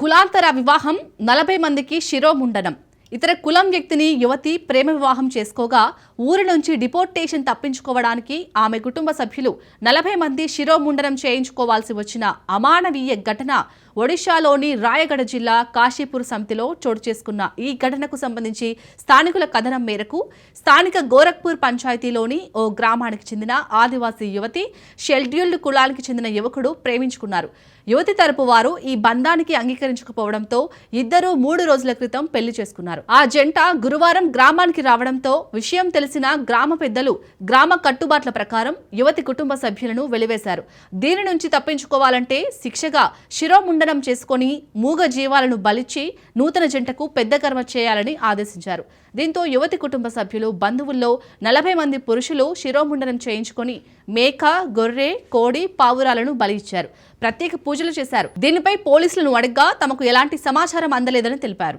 కులాంతర వివాహం నలభై మందికి శిరోముండనం. ఇతర కులం వ్యక్తిని యువతి ప్రేమ వివాహం చేసుకోగా ఊరి నుంచి డిపోర్టేషన్ తప్పించుకోవడానికి ఆమె కుటుంబ సభ్యులు నలభై మంది శిరోముండనం చేయించుకోవాల్సి వచ్చిన అమానవీయ ఘటన ఒడిశాలోని రాయగడ జిల్లా కాశీపూర్ సమితిలో చోటు చేసుకున్న ఈ ఘటనకు సంబంధించి స్థానికుల కథనం మేరకు స్థానిక గోరఖ్పూర్ పంచాయతీలోని ఓ గ్రామానికి చెందిన ఆదివాసీ యువతి షెడ్యూల్డ్ కులానికి చెందిన యువకుడు ప్రేమించుకున్నారు. యువతి తరపు వారు ఈ బంధానికి అంగీకరించకపోవడంతో ఇద్దరూ మూడు రోజుల క్రితం పెళ్ళి చేసుకున్నారు. ఆ జంట గురువారం గ్రామానికి రావడంతో విషయం తెలిసిన గ్రామ పెద్దలు గ్రామ కట్టుబాట్ల ప్రకారం యువతి కుటుంబ సభ్యులను వెలివేశారు. దీని నుంచి తప్పించుకోవాలంటే శిక్షగా శిరోముండన చేసుకొని మూగ జీవాలను బలిచ్చి నూతన జంటకు పెద్ద కర్మ చేయాలని ఆదేశించారు. దీంతో యువతి కుటుంబ సభ్యులు బంధువుల్లో నలభై మంది పురుషులు శిరోముండనం చేయించుకొని మేక గొర్రె కోడి పావురాలను బలి ఇచ్చారు ప్రత్యేక పూజలు చేశారు. దీనిపై పోలీసులను అడగ్గా తమకు ఎలాంటి సమాచారం అందలేదని తెలిపారు.